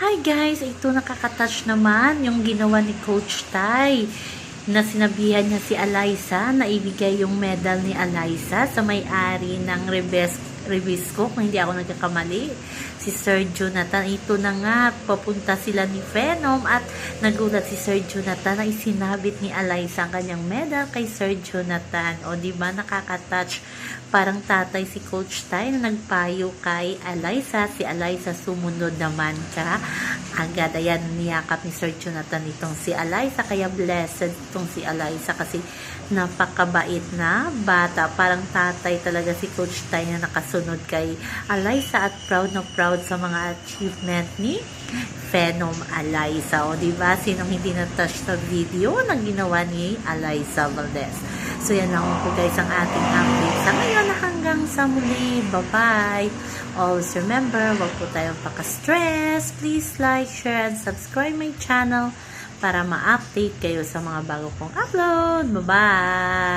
Hi guys, ito nakakatouch naman yung ginawa ni Coach Tai na sinabihan niya si Eliza na ibigay yung medal ni Eliza sa may-ari ng Rebes, Rebisco, kung hindi ako nagkakamali, si Sir Jonathan. Ito na nga, papunta sila ni Venom at nagulat si Sir Jonathan na isinabit ni Eliza ang kanyang medal kay Sir Jonathan. O di ba nakakatouch parang tatay si Coach Tai na nagpayo kay Eliza. Si Eliza sumunod naman ka. Agad, ayan, niyakap ni Sir Jonathan itong si Eliza. Kaya blessed itong si Eliza kasi napakabait na bata. Parang tatay talaga si Coach Tai na nakasunod kay Eliza at proud na proud sa mga achievement ni Phenom Eliza. O, di ba? Sinong hindi na-touch sa video na ginawa ni Eliza Valdez. So, yan lang po guys ang ating update sa ngayon na hanggang sa muli. Bye-bye! Always remember, wag po tayong paka-stress. Please like, share, and subscribe my channel para ma-update kayo sa mga bago kong upload. Bye-bye!